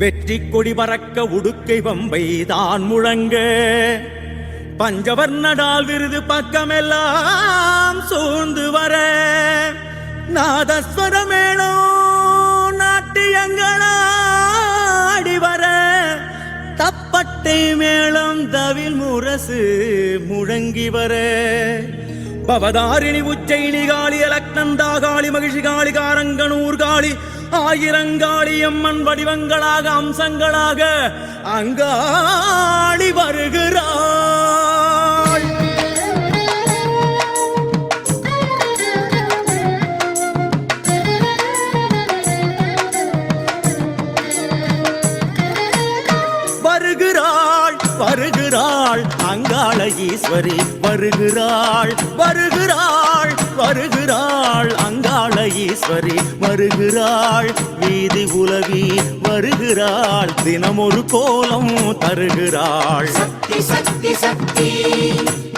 வெற்றி கொடி பறக்க உடுக்கை பம்பை தான் முழங்க. பஞ்சவர்ணடால் விருது பக்கமெல்லாம் சூழ்ந்து வர. நாதஸ்வரமேளோ நாட்டியங்களாடி வர. தப்பட்டை மேளம் தவில் முரசு முழங்கி வர. பவதாரிணி உச்சைனி காளி அலக்னந்தாகாளி மகிழ்ச்சி காளி காரங்கனூர் காளி ஆயிரங்காளி அம்மன் வடிவங்களாக அம்சங்களாக அங்காளி வருகிறாள். வருகிறாள். வருகிறாள். அங்காள ஈஸ்வரி வருகிறாள். வருகிறாள் வருகிறாள். அங்காள ஈஸ்வரி வருகிறாள். வீதி உலவி வருகிறாள். தினமொரு கோலம் தருகிறாள். சக்தி சக்தி சக்தி.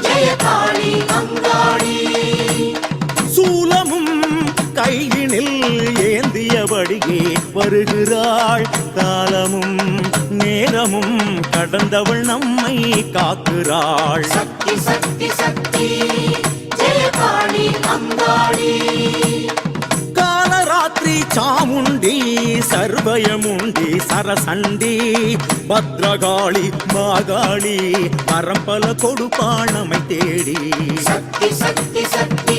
ஜெயகாளி அங்காளி. ஏந்தியபடியே வருகிறாள். காலமும் நேரமும் கடந்தவள் நம்மை காக்குறாள். சக்தி சக்தி சக்தி. ஜெய காளி அங்காளி. காலராத்திரி சாமுண்டி சர்வயமுண்டி சரசண்டி பத்ரகாளி மாகாளி பரம்பல கொடுப்பாள் நம்மை தேடி. சக்தி சக்தி சக்தி.